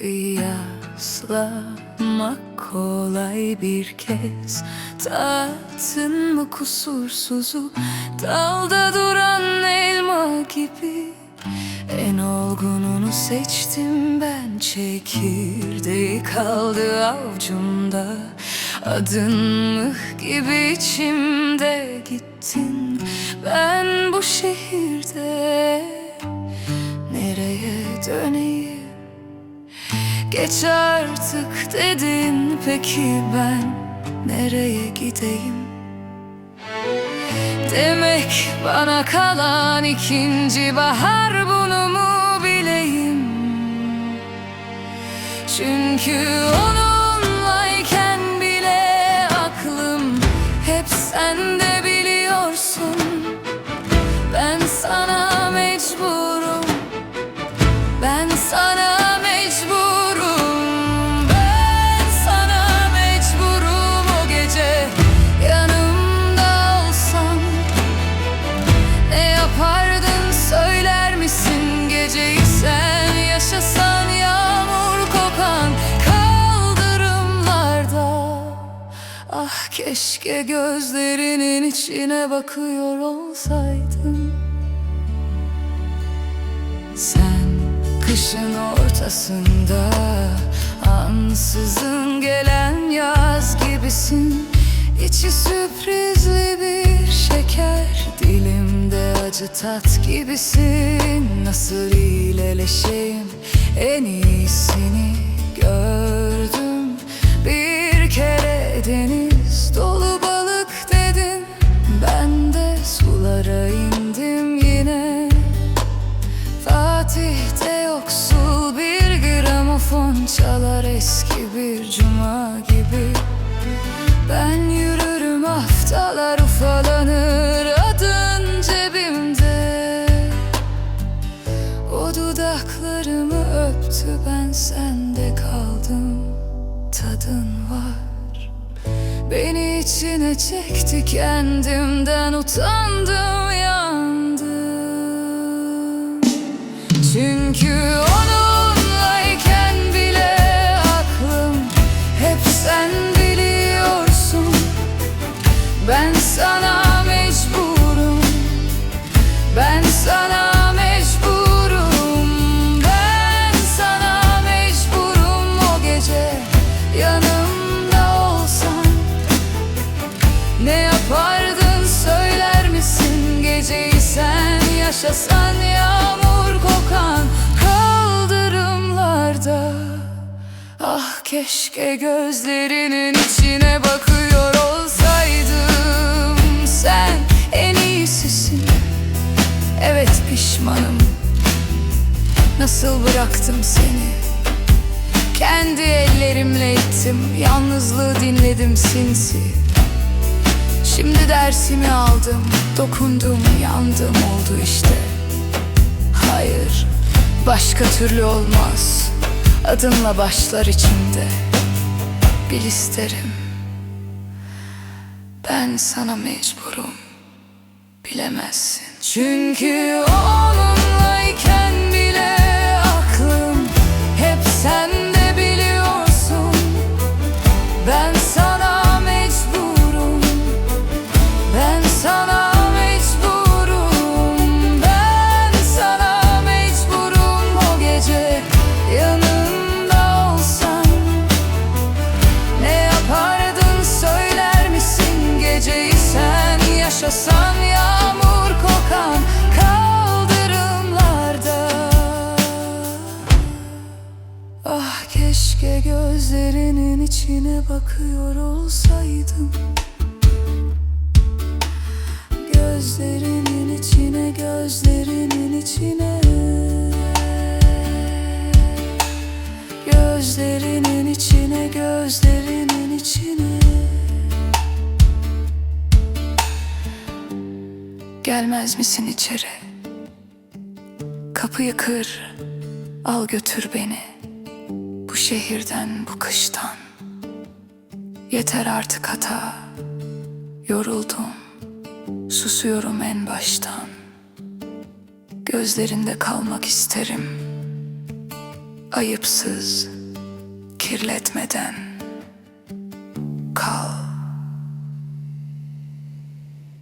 Kıyaslamak kolay bir kez. Tattın mı kusursuzu? Dalda duran elma gibi. En olgununu seçtim ben. Çekirdeği kaldı avcumda. Adın mıh gibi içimde gittin. Ben bu şehirde Nereye döneyim Geç artık dedin peki ben nereye gideyim? Demek bana kalan ikinci bahar bunu mu bileyim? Çünkü onunlayken keşke gözlerinin içine bakıyor olsaydım. Sen kışın ortasında Ansızın gelen yaz gibisin. İçi sürprizli bir şeker Dilimde acı tat gibisin. Nasıl iyileleşeyim en iyisini haftalar ufalanır adın cebimde. O dudaklarımı öptü ben sende kaldım tadın var. Beni içine çekti kendimden utandım yandım. Çünkü onunlayken bile aklım hep sen biliyorsun Ben sana mecburum. Ben sana mecburum. Ben sana mecburum o gece yanımda olsan. Ne yapardın söyler misin? Geceyi sen yaşasan yağmur kokan kaldırımlarda. Ah keşke gözlerinin içine bakıyor en iyisisin Evet pişmanım Nasıl bıraktım seni Kendi ellerimle ittim Yalnızlığı dinledim sinsi Şimdi dersimi aldım, dokundum, yandım oldu işte. Hayır, başka türlü olmaz. Adınla başlar içimde. Bil isterim. Ben sana mecburum. Bilemezsin. Çünkü onunlayken gözlerinin içine bakıyor olsaydım. Gözlerinin içine, gözlerinin içine. Gözlerinin içine, gözlerinin içine. Gelmez misin içeri? Kapıyı kır, al götür beni. Bu şehirden, bu kıştan Yeter artık hata, yoruldum. Susuyorum en baştan. Gözlerinde kalmak isterim. Ayıpsız, kirletmeden